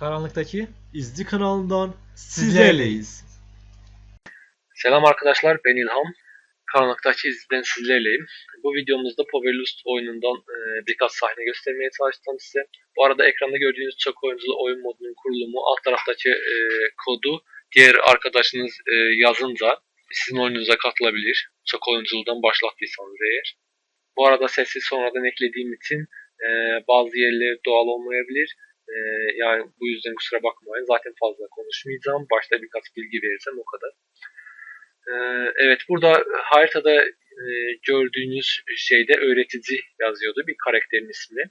Karanlıktaki İzci kanalından sizlerleyiz. Selam arkadaşlar ben İlham. Karanlıktaki izleden sizlerleyim. Bu videomuzda Powerlust oyunundan e, birkaç sahne göstermeye çalıştım size. Bu arada ekranda gördüğünüz çok oyunculu oyun modunun kurulumu alt taraftaki e, kodu diğer arkadaşınız e, yazınca sizin oyununuza katılabilir. Çok oyunculudan başlattıysanız eğer. Bu arada sesi sonradan eklediğim için e, bazı yerler doğal olmayabilir. E, yani bu yüzden kusura bakmayın. Zaten fazla konuşmayacağım. Başta birkaç bilgi vereceğim o kadar. Ee, Evet burada haritada e, gördüğünüz şeyde öğretici yazıyordu bir karakterin ismi.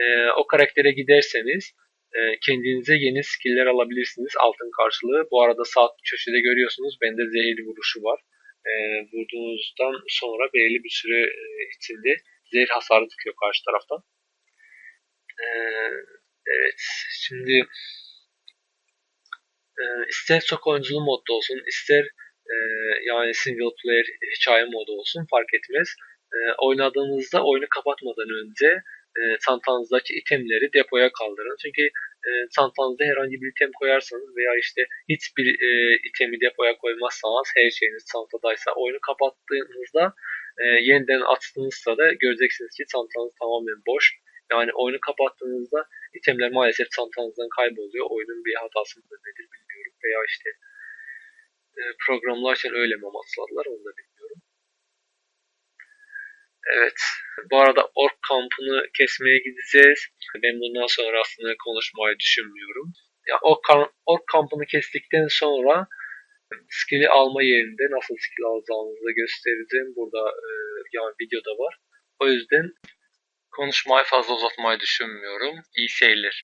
Ee, O karaktere giderseniz e, kendinize yeni skill'ler alabilirsiniz altın karşılığı. Bu arada sağ köşede görüyorsunuz bende zehirli vuruşu var. Ee, Vurduğunuzdan sonra belirli bir süre e, içinde zehir hasarı tıkıyor karşı taraftan. Ee, Evet şimdi e, ister çok oyunculu modda olsun ister ee, yani single player hikaye modu olsun fark etmez. Ee, oynadığınızda oyunu kapatmadan önce e, çantanızdaki itemleri depoya kaldırın. Çünkü e, herhangi bir item koyarsanız veya işte hiçbir e, itemi depoya koymazsanız her şeyiniz çantadaysa oyunu kapattığınızda e, yeniden açtığınızda da göreceksiniz ki çantanız tamamen boş. Yani oyunu kapattığınızda itemler maalesef çantanızdan kayboluyor. Oyunun bir hatası mıdır nedir bilmiyorum. Veya işte e, programlarken öyle mi amaçladılar onu da bilmiyorum. Evet. Bu arada ork kampını kesmeye gideceğiz. Ben bundan sonra aslında konuşmayı düşünmüyorum. Ya ork, ork kampını kestikten sonra skill'i alma yerinde nasıl skill alacağınızı göstereceğim. Burada e, yani videoda var. O yüzden konuşmayı fazla uzatmayı düşünmüyorum. İyi seyirler.